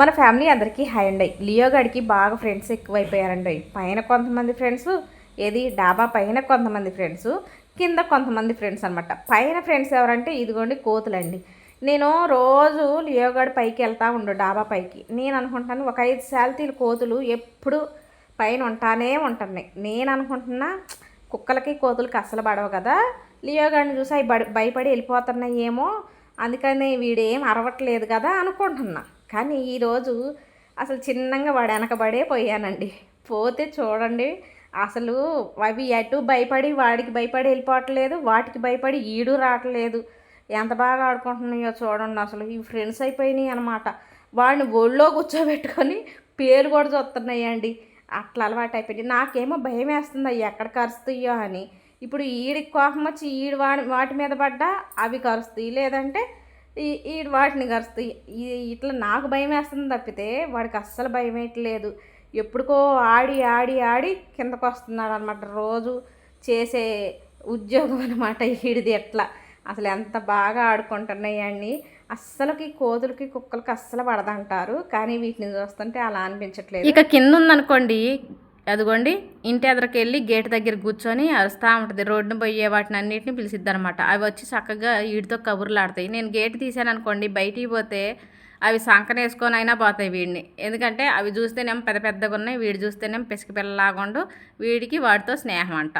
మన ఫ్యామిలీ అందరికీ హై అండి. లియో గడికి బాగా ఫ్రెండ్స్ ఎక్కువైపోయారండి. పైన కొంతమంది ఫ్రెండ్స్ ఏది డాబా పైన కొంతమంది ఫ్రెండ్స్ కింద కొంతమంది ఫ్రెండ్స్ అనమాట పైన ఫ్రెండ్స్ ఎవరంటే ఇదిగోండి కోతులండి. నేను రోజు లియో పైకి వెళ్తా ఉండు డాబా పైకి. నేను అనుకుంటాను ఒక ఐదు శాలతీలు కోతులు ఎప్పుడు పైన ఉంటానే ఉంటున్నాయి. నేను అనుకుంటున్నా కుక్కలకి కోతులకి అస్సలు పడవు కదా. లియోగాడిని చూసి అవి భయపడి వెళ్ళిపోతున్నాయేమో అందుకని వీడేం అరవట్లేదు కదా అనుకుంటున్నా. కానీ ఈరోజు అసలు చిన్నంగా వాడు వెనకబడే పోయానండి. పోతే చూడండి అసలు అవి ఎటు భయపడి వాడికి భయపడి వెళ్ళిపోవట్లేదు వాటికి భయపడి ఈడు రావట్లేదు. ఎంత బాగా ఆడుకుంటున్నాయో చూడండి అసలు. ఈ ఫ్రెండ్స్ అయిపోయినాయి అనమాట వాడిని ఒళ్ళో కూర్చోబెట్టుకొని పేరు కూడా చూస్తున్నాయండి. అట్లా అలవాటు అయిపోయింది. నాకేమో భయం వేస్తుంది అవి ఎక్కడ కరుస్తాయో అని. ఇప్పుడు ఈడికి కోపం వచ్చి ఈడు వాడి వాటి మీద పడ్డా అవి కరుస్తాయి. లేదంటే ఈ వాటిని కరుస్తాయి ఇట్లా నాకు భయం వేస్తుంది తప్పితే వాడికి అస్సలు భయం వేయట్లేదు. ఎప్పుడుకో ఆడి ఆడి ఆడి కిందకు వస్తున్నాడు అనమాట రోజు చేసే ఉద్యోగం అనమాట వీడిది ఎట్లా? అసలు ఎంత బాగా ఆడుకుంటున్నాయి అస్సలకి కోతులకి కుక్కలకి అస్సలు పడదంటారు. కానీ వీటిని చూస్తుంటే అలా అనిపించట్లేదు. ఇక కింద ఉందనుకోండి అదిగోండి ఇంటి ఎదరికి వెళ్ళి గేట్ దగ్గర కూర్చొని అరుస్తూ ఉంటుంది. రోడ్డున పోయే వాటిని అన్నిటిని పిలిచిద్ది అనమాట అవి వచ్చి చక్కగా వీడితో కబుర్లు ఆడతాయి నేను గేట్ తీసాను అనుకోండి బయటికి పోతే అవి సంకనేసుకొని అయినా పోతాయి వీడిని. ఎందుకంటే అవి చూస్తేనేమో పెద్ద పెద్దగా ఉన్నాయి వీడు చూస్తేనేమో పిసక పిల్లలాగుండు వీడికి వాడితో స్నేహం అంట